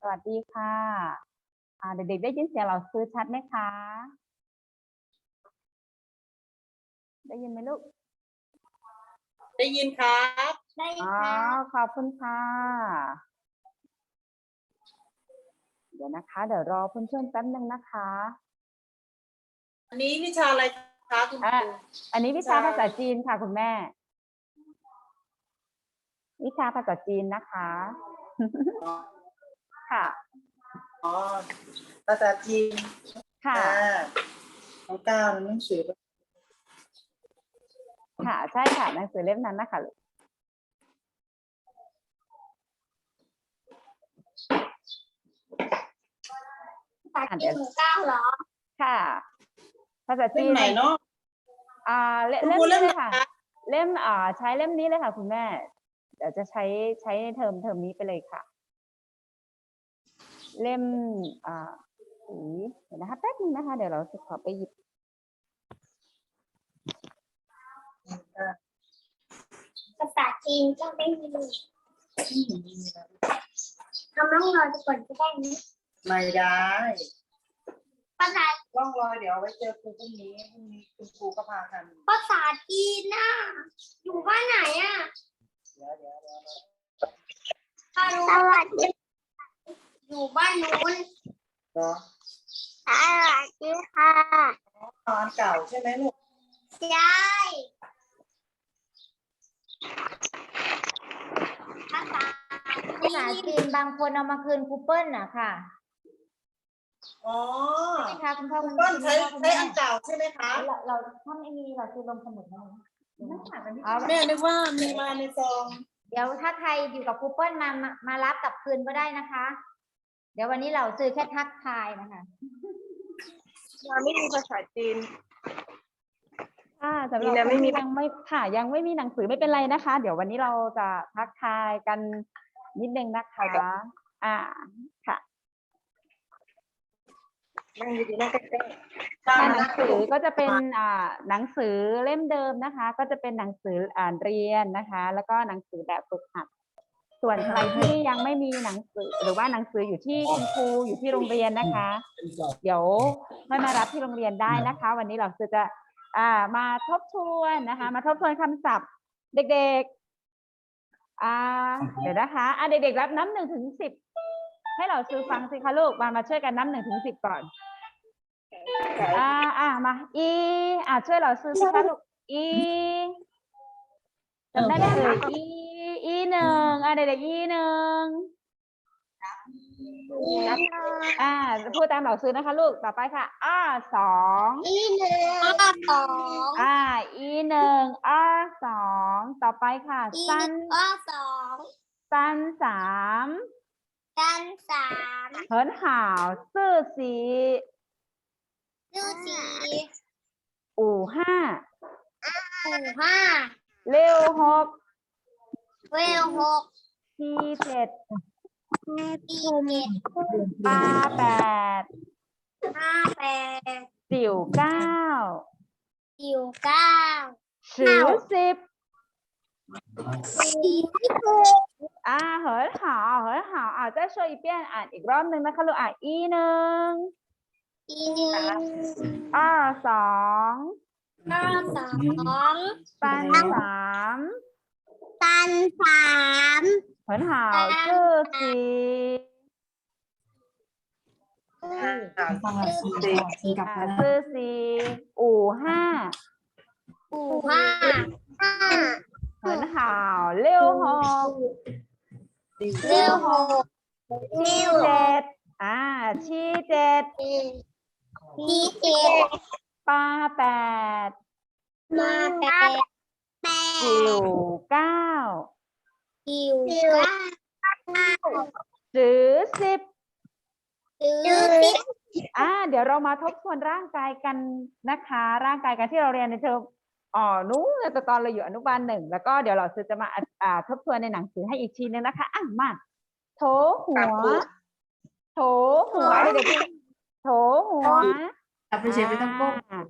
สวัสดีค่ะอ่าเด็กๆได้ยินเสียงเราซื้อชัดไหมคะ ได้ยินไหมลูก ได้ยินครับ ได้อ๋อค่ะขอบคุณค่ะ เดี๋ยวนะคะ เดี๋ยวรอเพื่อนๆแป๊บนึงนะคะ อันนี้วิชาอะไรคะคุณคอะ รู อันนี้วิชาภาษาจีนค่ะคุณแม่ วิชาภาษาจีนนะคะ ค่ะ อ๋อ ภาษาจีนค่ะ อ่าน้องก้าวหนังสือค่ะ ใช่ค่ะหนังสือเล่มนั้นนะคะลูกภาษาจีนหมู่เก้าเหรอ ค่ะ ภาษาเล่จีมนไหนเนาะ อ่าเล่คุณเล่มครูนี้เล่มเลไหนยค่ะคะ เล่มอ่าใช้เล่มนี้เลยค่ะ คุณแม่เดี๋ยวจะใช้ใช้ในเทอมเทอมนี้ไปเลยค่ะ เล่มอ่าสีเดี๋ยวนะคะแป๊บนึงนะคะ เดี๋ยวเราจะขอไปหยิบภาษาจีนก็ไม่มีทำร่องรอยไปก่อนก็ได้นะไม่ได้ภาษาร่องรอยเดี๋ยวเอาไว้เจอครูพรุ่งนี้พรุ่งนี้คุณครูก็พากันภาษาจีนน่ะอยู่บ้านไหนอะเดี๋ยวเดี๋ยวเดี๋ยวฮารุสวัสดี อยู่บ้านนู้นเดี๋ยวสวัสดีค่ะตอนเก่าใช่ไหมลูกใช่ภาษาภาษาจีนบางคนเอามาคืนครูเปิลนะค่ะอ๋อใช่ไหมคะคุณพ่อคุคุณณเปิ้ลคุณใช้พ่อคุณใช้แม่อันเก่าใช่ไหมคะเราเราถ้าไม่มีเราคือลงสมุดมาเอาแม่นึกว่ามีมาในซอง เดี๋ยวถ้าใครอยู่กับครูเปิลมามามารับกลับคืนก็ได้นะคะเดี๋ยววันนี้เราซื้อแค่ทักทายนะคะไม่มีภาษาจีนค่ะสำหมีรับนะคนไม่มีที่ยังไม่ค่ะยังไม่มีหนังสือไม่เป็นไรนะคะ เดี๋ยววันนี้เราจะทักทายกันนิดนึงนะคะอ่าค่ะนั่งดีๆนั่งใกล้ๆค่ะหนังสือก็จะเป็นอ่าหนังสือเล่มเดิมนะคะ ก็จะเป็นหนังสืออ่านเรียนนะคะ แล้วก็หนังสือแบบฝึกหัด ส่วนใครที่ยังไม่มีหนังสือ หรือว่าหนังสืออยู่ที่คุณครูอยู่ที่โรงเรียนนะคะ เดี๋ยวค่อยมารับที่โรงเรียนได้นะคะ วันนี้เราจะอ่ามาทบทวนนะคะ มาทบทวนคำศัพท์ เด็กๆอ่าเดี๋ยวนะคะอ่าเด็กๆรับน้ำหนึ่งถึงสิบให้เราซื้อฟังสิคะลูกมามาช่วยกันน้ำหนึ่งถึงสิบก่อนอ่าอ่ามาอีอ่าช่วยเราซื้อสิคะลูกอีจำได้ไหมเอ่ยอี อีหนึ่งอ่าเด็กๆอีหนึ่งอ่าพูดตามเราซื้อนะคะ ลูกต่อไปค่ะอ่าสองอีหนึ่งสองอ่าอีหนึ่งอ่าสองต่อไปค่ะอีสั้นอ้อสองสั้นสามกันสามเหินห่าวซื่อสีชื่อสี่อู่ห้าปู่ห้าเร็วหก เวลหกทีเจ็ดปีเจ็ดปาแปดห้าแปดจิ๋วเก้าสิวเก้าสือสิบสี่สิบหกอ่าเหินห่าวเหินห่าวอ่าจะช่วยอีกเปี้ยนอ่านอีกรอบหนึ่งนะคะลูกอะอีหนึ่งอีหนึ่งอ่าสองอ้อสองปันสามตันสาม เหินห่าวซื่อสี่อ่าสี่อ่าซื่อสี่หูห้าหูห้าห้าเหินห่าวเร็วหกเร็วหกเจ็ดอ่าชีเจ็ดปีเจ็ดปาแปดมาแปด แปจิ๋ดวเก้าสิวเก้าสือสิบซื้อสิบอ่า เดี๋ยวเรามาทบทวนร่างกายกันนะคะ ร่างกายกันที่เราเรียนในเทอมอ๋อนู้นแต่ตอนเราอยู่อนุบาลหนึ่งแล้วก็เดี๋ยวเราจะมาอะอ่าทบทวนในหนังสือให้อีกทีนึงนะคะอะมาโถหัว โถหัวเด็กๆโถหัวเอาไปเช็ดไม่ต้องก้มอ่า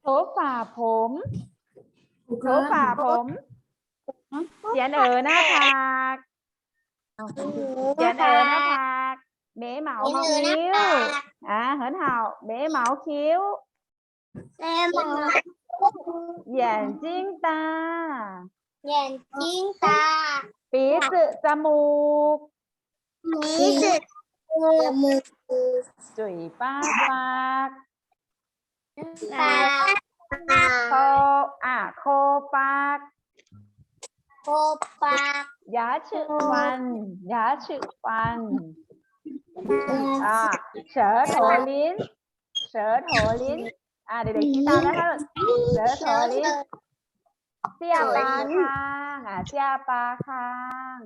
โถฝ่าผม โถฝ่าผมเขียนเออหน้าผากเขียนเออหน้าผากเมเหมามีมือหน้าคิ้วปากอ่าเหินห่าวเมเหมาคิ้วแม่หมอเหยียนจิ้งตาแย่นจิ้งตาปีจือจมูกมีสุดจมูกจุ๋ยป้าปากปาก โคอะโคปากโคปากยาฉึฟันยาฉึฟันอะเฉอโถลิ้นเฉอโถลิ้นอะเด็กๆคิดตามนะคะเฉอโถลิ้นเสียปลาค้างอะเสียปลาค้าง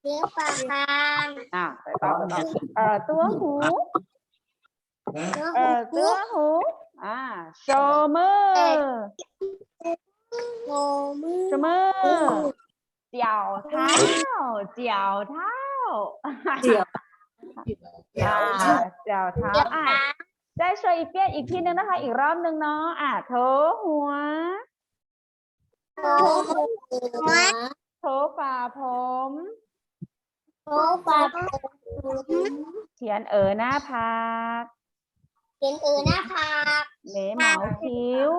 เสียปลาค้างอะไปต่อไปต่อเอ่อตัวหูเอ่อตัวหู อ่าโชว์มือโงมือโชว์มือเจียวเท้าเจียวเท้าเจียวอ่าเจียวเท้าเลี้ยงอะขาได้ช่วยอีกเปี้ยนอีกทีนึงนะคะ อีกรอบนึงเนาะอะโถหัวโงหัวโถฝ่าผมโงปากเขียนเอ๋อหน้าผาก เป็นเออหน้าผากเหลเหมาคิ้ว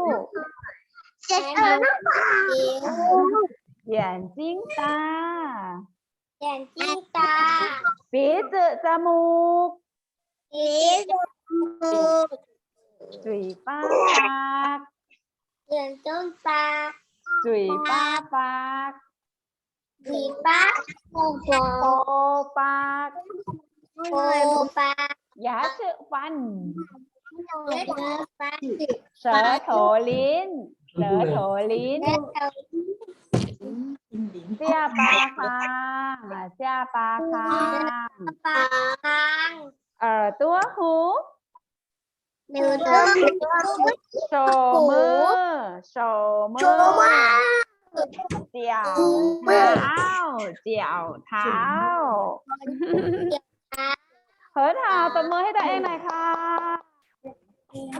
เจ็ดเออหน้าผากคิ้วเหยียนจิ้งตาแย่นจิ้งตาปีจือจมูกสีจมูกจุ๋ยป้าปากเหยียนต้นปากจุ๋ยป้าปากสีปากโงหัวโคปากโงปากยาชื่อฟัน เสือโถลิ้นเสือโถลิ้นเสียปลาคางเสียปลาคางปากกลางเอ่อตัวหูนิ้วต้นโชว์มือโชว์มือเจียวเท้าเจียวเท้าเหินหาตบมือให้ตัวเองหน่อยค่ะ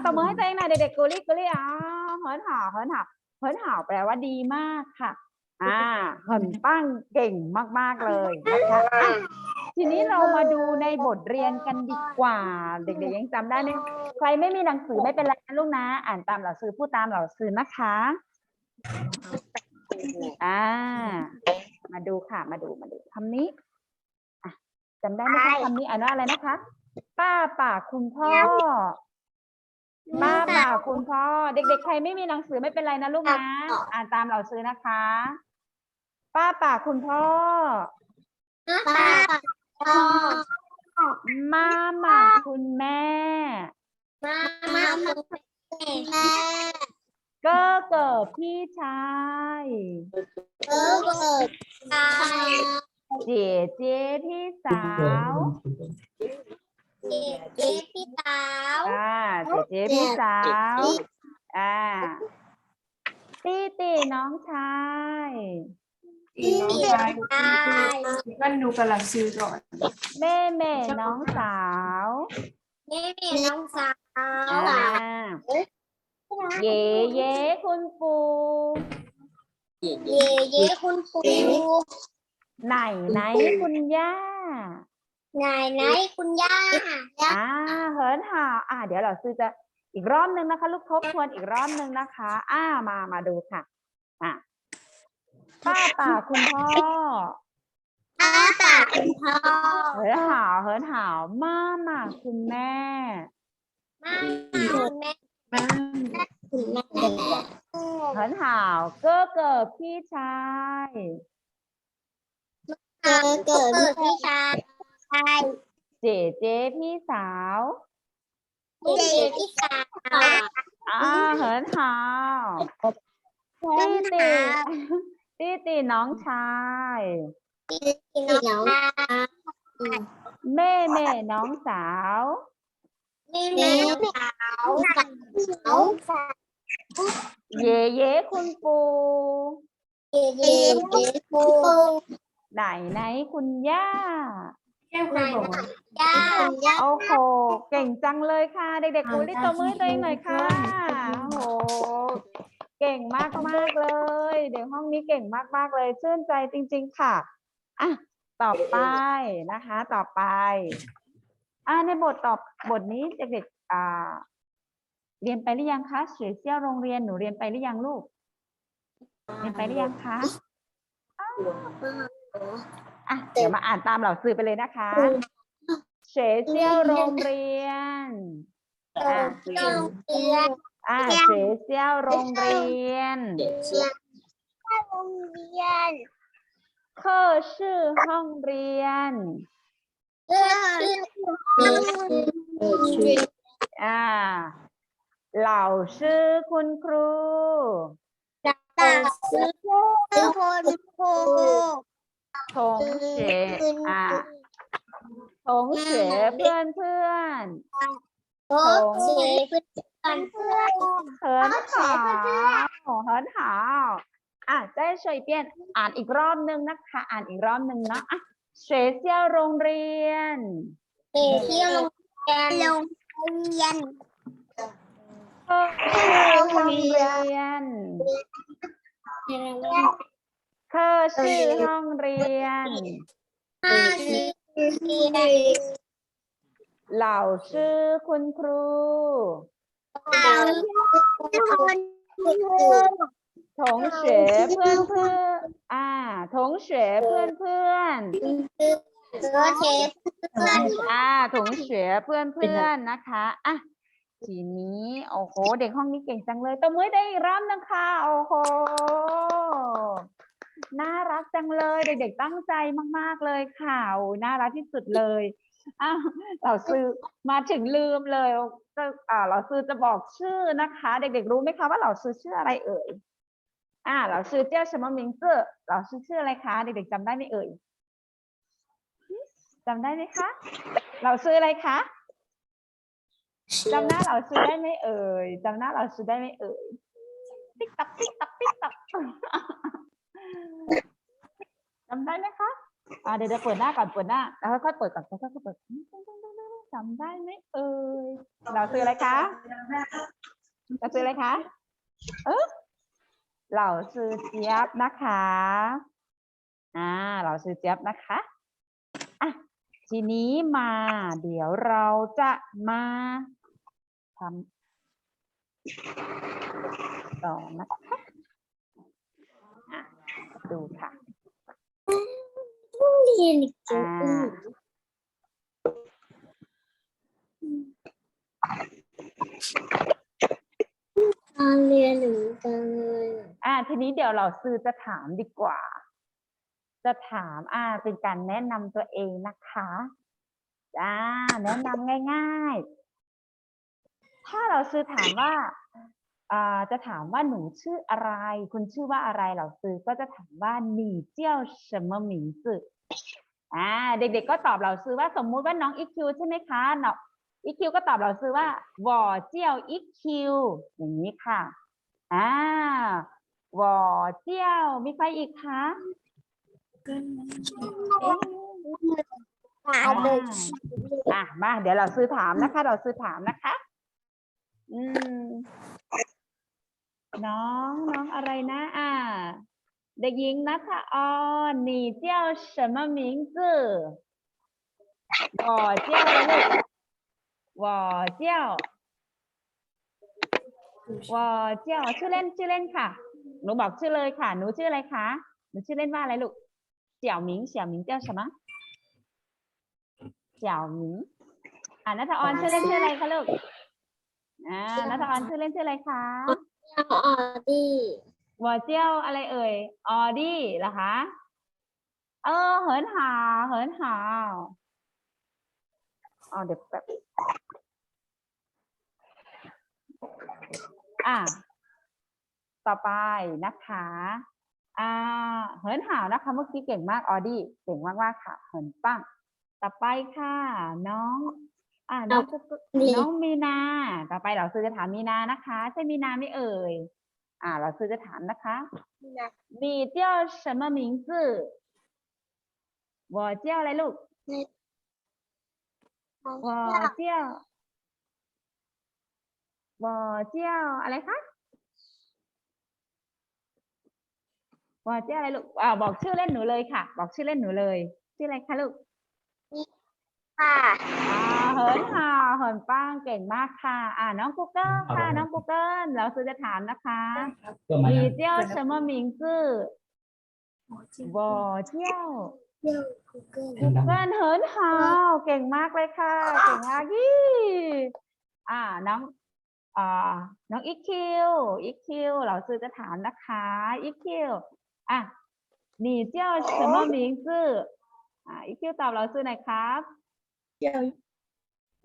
ตบมือให้ตัวเองหน่อยเด็กๆกุลี่กุลี่อ้าวเหินหาวเหินหาวเหินหาวแปลว่าดีมากค่ะ อ่าเหินปั้งเก่งมากๆเลยนะคะอะทีนี้เรามาดูในบทเรียนกันดีกว่า เด็กๆยังจำได้ไหมใครไม่มีหนังสือไม่เป็นไรนะลูกนะ อ่านตามเหล่าซื้อพูดตามเหล่าซื้อนะคะ อ่า มาดูค่ะ มาดูมาดูคำนี้อะจำได้ไหมคะคำนี้อ่านว่าอะไรนะคะ ป้าป่าคุณพ่อ ป้าป่าคุณพ่อ เด็ก ๆ ใครไม่มีหนังสือไม่เป็นไรนะลูกนะ อ่านตามเราซื้อนะคะ ป้าป่าคุณพ่อปากพ่อมาหมาคุณแม่ มามาแม่เก้อเกิดพี่ชายเออเกิดตาเจเจพี่สาวเจ๊ เจ๊พี่สาวอ่าเจเจพี่สาวอ่าตีตีน้องชายอีน้องชายตายกันดูกำลังซื้อก่อนแม่แม่น้องสาวแม่แม่น้องสาวอ่าเย่เย่คุณปู่เย่เย่คุณปู่ไหนไหนคุณย่า ไหนไหนคุณย่าอ่าเหินห่าวอ่า เดี๋ยวเราซื้อจะอีกรอบนึงนะคะ ลูกทบทวนอีกรอบนึงนะคะ อ่ามามาดูค่ะอะป้าป่าคุณพ่ออาปากคุณพ่อเหินห่าวเหินห่าวมาหมาคุณแม่ มาคุณแม่บ้านคุณแม่เหินห่าวเก้อเกิดพี่ชายเกิดเกิดพี่ชาย ชายเจเจพี่สาว เจ๊พี่สาวอ่าเหินห่าวตีตีตีตีน้องชายพี่น้องแม่แม่น้องสาวแม่แม่สาวสาวสาวเย่เย่คุณปู่เย่เย่เย่ปูไหนไหนคุณย่า แก้วเคยบอกว่าย่าย่าโอ้โห เก่งจังเลยค่ะ เด็กๆกูรีบตบมือให้ตัวเองหน่อยค่ะ โอ้โห เก่งมากมากๆเลย เด็กห้องนี้เก่งมากมากๆเลยชื่นใจจริง ๆ ค่ะ อะ ต่อไปนะคะ ต่อไป อ่าในบทตอบบทนี้เด็กๆอ่า เรียนไปหรือยังคะเฉยเซี่ยวโรงเรียนหนูเรียนไปหรือยังลูก เรียนไปหรือยังคะ อะเดี๋ยวมาอ่านตามเหล่าซื้อไปเลยนะคะเฉยเซี่ยวโรงเรียนอะโรงเรียนอะเฉยเซี่ยวโรงเรียนโรงเรียนเคอชื่อห้องเรียนเพื่อชื่ออ่าเหล่าชื่อคุณครูตัดซื้อคนโค ถงเฉอ่าถงเฉเพื่อนเพื่อนโต๊ะเชฟเพื่อนเหินหาวเหินหาวอะได้ช่วยเปลี่ยนอ่านอีกรอบนึงนะคะ อ่านอีกรอบนึงเนาะอะเฉเซี่ยวโรงเรียนเที่ยวโรงเรียนเคอชื่อห้องเรียน เคอชื่อห้องเรียน ห้าสิบสี่เหล่าชื่อคุณครูเอาคนครูถงเฉเพื่อนเพื่อนอ่า ถงเฉเพื่อนเพื่อนโต๊ะเชฟเพื่อนอ่า ถงเฉเพื่อนเพื่อนนะคะอะทีนี้โอ้โห เด็กห้องนี้เก่งจังเลยตบมือได้อีกรอบนะคะโอ้โห น่ารักจังเลยเด็กๆตั้งใจมาก ๆเลยข่าวน่ารักที่สุดเลยอ้าวเราซื้อมาถึงลืมเลยจะอ่าเราซื้อจะบอกชื่อนะคะ เด็กๆรู้ไหมคะว่าเราซื้อชื่ออะไรเอ่ยอ่าเราซื้อเจ้าชมามิงเกอร์เราซื้อชื่ออะไรคะเด็กๆจำได้ไหมเอ่ยจำได้ไหมคะเราซื้ออะไรคะจำหน้าเราซื้อได้ไหมเอ่ยจำหน้าเราซื้อได้ไหมเอ่ยติ๊กตักติ๊กตักติ๊กตัก จำได้ไหมคะอ่าเดี๋ยวเดี๋ยวเปิดหน้าก่อนเปิดหน้าแล้วค่อยๆเปิดก่อนค่อยๆเปิดจำได้ไหมเอ่ยเราซื้ออะไรคะเราซื้ออะไรคะเออเหล่าซื้อเจี๊ยบนะคะอ่าเหล่าซื้อเจี๊ยบนะคะอะทีนี้มาเดี๋ยวเราจะมาทำต่อนะคะอะดูค่ะ เรียน อ่า การเรียนหนูจังเลย อ่า ทีนี้เดี๋ยวเราซื้อจะถามดีกว่า จะถาม อ่า เป็นการแนะนำตัวเองนะคะอ่าแนะนำง่าย ๆ ถ้าเราซื้อถามว่า อ่า จะถามว่าหนูชื่ออะไร คุณชื่อว่าอะไร เราซื้อก็จะถามว่าหนีเจี้ยว什么名字 อ่าเด็กๆก็ตอบเราซื้อว่าสมมุติว่าน้องอีคิวใช่ไหมคะน้องอีคิวก็ตอบเราซื้อว่าหวอเจี้ยวอีคิวอย่างนี้ค่ะอ่าหวอเจี้ยวมีใครอีกคะเอ๊ะมาเลยอะมาเดี๋ยวเราซื้อถามนะคะ เราซื้อถามนะคะ อืม น้องน้องอะไรนะ อ่า เด็กหญิงนัทออน你叫什么名字我叫ลูก我叫我叫ชื่อเล่นชื่อเล่นค่ะ หนูบอกชื่อเลยค่ะ หนูชื่ออะไรคะ หนูชื่อเล่นว่าอะไรลูกเสี่ยวหมิงเสี่ยวหมิง叫什么เสี่ยวหมิง อ่านัทออนชื่อเล่นชื่ออะไรคะลูก อ่านัทออนชื่อเล่นชื่ออะไรคะ ออดี้ หัวเจี้ยวอะไรเอ่ย ออดี้เหรอคะ เออ เหินหาวเหินหาวอ๋อเดี๋ยวแบบอะ ต่อไปนะคะ อ่า เหินหาวนะคะ เมื่อกี้เก่งมาก ออดี้ เก่งมากมากๆค่ะ เหินปั้งต่อไปค่ะ น้อง อ่าน้องจะน้องมีนา ต่อไปเราซื้อจะถามมีนานะคะ ใช่มีนาไหม่เอ่ย อ่า เราซื้อจะถามนะคะ 你叫什么名字我叫อะไรลูก我叫我叫อะไรคะ我叫อะไรลูกอ่าบอกชื่อเล่นหนูเลยค่ะ บอกชื่อเล่นหนูเลย ชื่ออะไรคะลูก ค่ะ อ่าเหินห่าวเหินป้างเก่งมากค่ะ อ่าน้องกูเกิลค่ะ น้องกูเกิลเราซื้อจะถามนะคะ ก็มา 你 นะ 叫什么名字我叫 เที่ยวกูเกิล ดัง เกินเหินห่าวเก่งมากเลยค่ะ เก่งมากยี่อ่าน้องอ่าน้องอีคิวอีคิวเราซื้อจะถามนะคะอีคิวอ่ะ你叫什么名字อ่าอีคิวตอบเราซื้อหน่อยครับ เที่ยว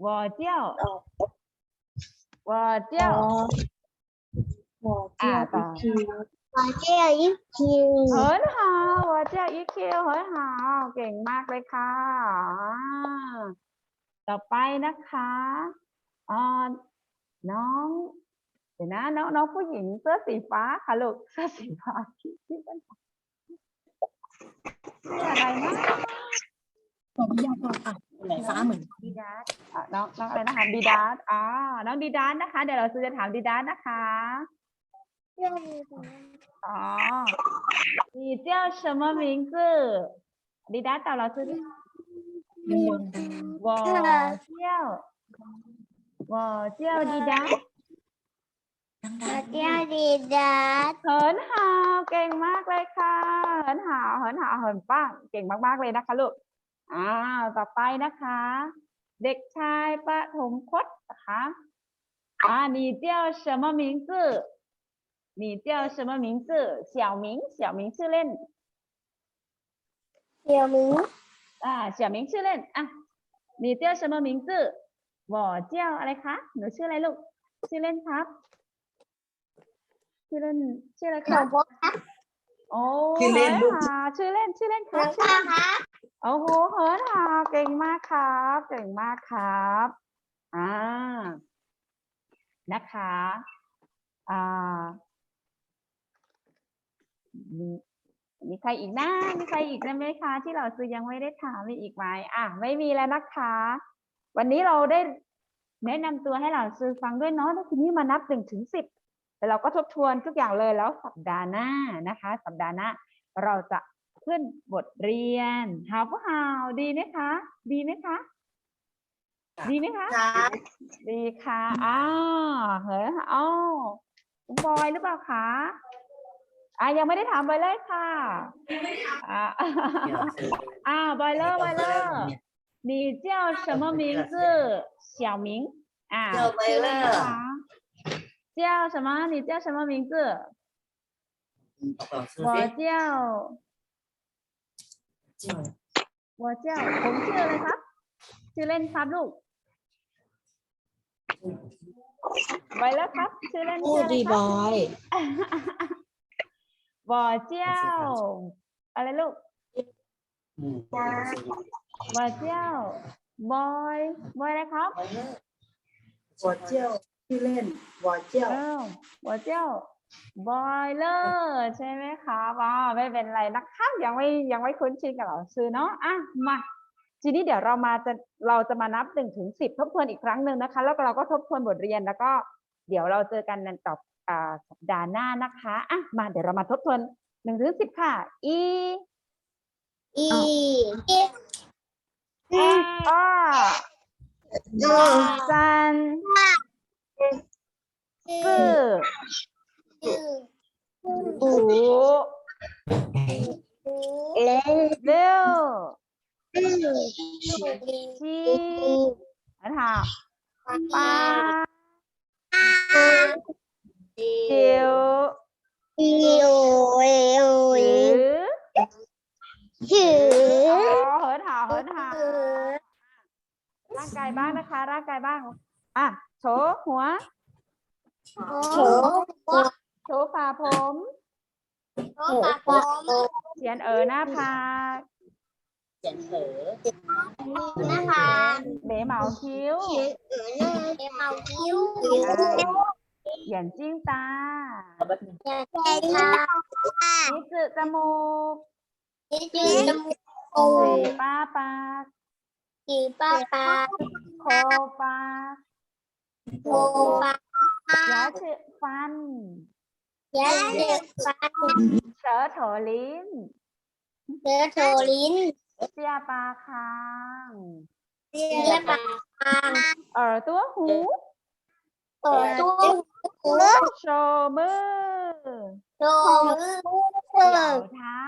我叫我叫 หัว อ่า เที่ยว ต่อ คิว ขอเที่ยวอีกคิว เหินหาว我叫อีคิวเหินหาวเก่งมากเลยค่ะอ่าต่อไปนะคะอ่าน้องเดี๋ยวนะน้องน้องผู้หญิงเสื้อสีฟ้าค่ะลูกเสื้อสีฟ้าที่ที่เป็นชื่ออะไรนะ ผมอยากบอกอ่ะไหนฟ้าเหมือน ดีดาสอ่ะน้องน้องอะไรนะคะดีดาสอ่าน้องดีดาสนะคะ เดี๋ยวเราซื้อจะถามดีดาสนะคะ เที่ยวมีคน อ๋อ你叫什么名字ดีดาสตอบเราซื้อ 我叫我叫ดีดา ขอเที่ยวดีดัส เหินหาวเก่งมากเลยค่ะ เหินหาวเหินหาวเหินป้างเก่งมากๆเลยนะคะลูก อ้าวต่อไปนะคะ เด็กชายปฐมพจน์นะคะอ่า你叫什么名字你叫什么名字小明小明ชื่อเล่น เที่ยวมิง อ่า小明ชื่อเล่นอ่ะ你叫什么名字我叫อะไรคะหนูชื่ออะไรลูกชื่อเล่นครับ ชื่อเล่นชื่ออะไร ห ค นู รับ พบครับ โอ้ชื่อเล่นลูกหิหาชื่อเล่นชื่อเล่นคหนูรับชื่อพ่อเล่นครับโอ้โหเหินหาเก่งมากครับ เก่งมากครับอ่านะคะอ่ามีมีใครอีกนะมีใครอีกนะไหมคะ ที่เราซื้อยังไม่ได้ถามมีอีกไหมอะไม่มีแล้วนะคะ วันนี้เราได้แนะนำตัวให้เราซื้อฟังด้วยเนาะแล้วทีนี้มานับหนึ่งถึงสิบ แต่เราก็ทบทวนทุกอย่างเลยแล้วสัปดาห์หน้านะคะ สัปดาห์หน้า เราจะขึ้นบทเรียนฮาวฮาวดีไหมคะ ดีไหมคะ ดีไหมคะ ครับ ดีค่ะอ้าวเฮ้ยอ้าวคุณบอยหรือเปล่าคะอ่ะยังไม่ได้ถามบอยเลยค่ะอ่า อ่าบอยเลอร์บอยเลอร์你叫什么名字小明อ่าชื่ออะไรคะ 叫什么你叫什么名字我叫我叫ผมชื่ออะไรครับ ชื่อเล่นครับลูกไปแล้วครับ ชื่อเล่น พู ชื่ ด ออะไร ดี ครับ อบอย 我叫อะไรลูก我叫บอยบอยอะไรครับ หัวเจี้ยว ื่อเล่นวอเจ้าอ้าวหัวเจ้าบอยเลอร์ใช่ไหมคะว้าไม่เป็นไรนะคะยังไม่ยังไม่คุ้นชินกับเราซื้อเนาะอะมาทีนี้เดี๋ยวเรามาจะเราจะมานับหนึ่งถึงสิบทบทวนอีกครั้งหนึ่งนะคะ แล้วเราก็ทบทวนบทเรียนแล้วก็ เดี๋ยวเราเจอกันในต่อสัปดาห์หน้านะคะอะมาเดี๋ยวเรามาทบทวนหนึ่งถึงสิบค่ะอีอีอ r จัน มา ซื่ออูเร็วชีอันหาปาเจียวหืออ๋อเหินหาเหินหาร่างกายบ้างนะคะ ร่างกายบ้าง อะ โชว์หัว โถโชว์ฝ่าผม โถปากผมเขียนเออหน้าผากหน้าผากเหลเหมาคิ้วเออหน้าเมาคิ้วเหยียนจิ้งตาอย่าแก้ตานิจืจมูกชื่อจมูกสีป้าปากสีป้าปาโคปากโคปา牙齿ฟันยาเด็กฟันเสือโถลิ้น เสือโถลิ้นเอเสียปลาคางเรียบปากทางเออตัวหูเปิดตู้หูโชว์มือโดมือเหยียวเท้า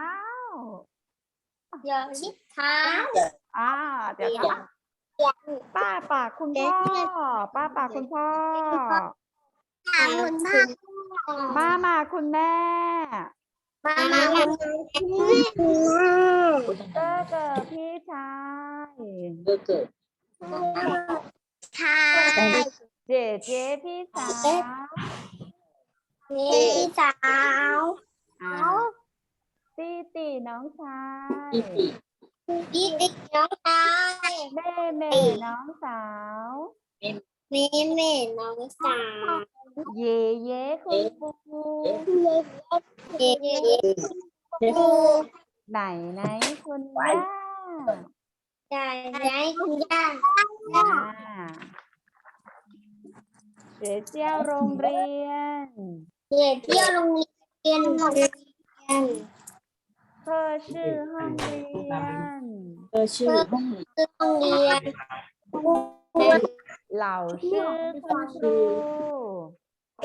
อย่าชิดเท้าอ่าเดี๋ยวนะ ป้าปากคุณพ่อ ป้าปากคุณพ่อ ถามคุณพ่อมามาคุณแม่มามาคุณแม่เกิดเกิดพี่ชายทายเจเจพี่สาวนี่สาวอ่าตีตีน้องชายพี่ติ๊กน้องชายแม่แม่น้องสาวแม่แม่น้องสาวเย่ เย่คุณปูเย้เย้ดูไหนไหนคุณย่าใจใจคุณย่าอ่าเสียเจ้ ชื่อห้องเรียนคือโรงเรียนเหล่าชื่อคุณครู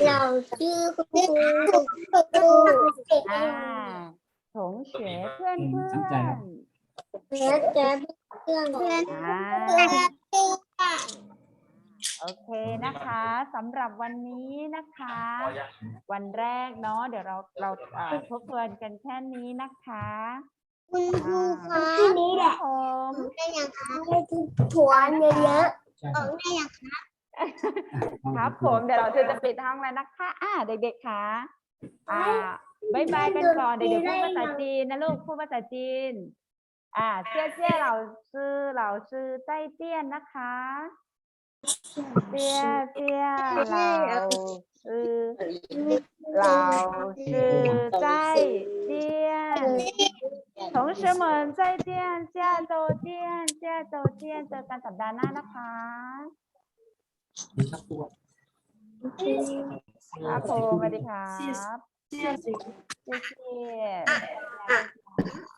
เราชื่อคุณครูอ่าถงเฉเพื่อนเพื่อนเพื่อนเพื่อนเพื่อนเพื่อน โอเคนะคะสำหรับวันนี้นะคะ วันแรกเนาะเดี๋ยวเราเราเอ่อทบทวนกันแค่นี้นะคะคุณครูคะที่นี้แหละผมได้ยังคะได้ที่ถั่วเยอะๆออกได้ยังคะครับผมเดี๋ยวเราจะปิดห้องแล้วนะคะ อ่าเด็กๆค่ะอ่าบายบายกันก่อนเดี๋ยวๆพูดภาษาจีนนะลูกพูดภาษาจีนอ่าเจี้ยเจี้ยเราซื้อเราซื้อใจเตี้ยนนะคะ เตี้ยเตี้ยเราซื้อเราซื้อใจเตี้ยน同学们再见下周见下周见เจอกันสัปดาห์หน้านะคะ ครับผมสวัสดีครับ 谢谢。谢谢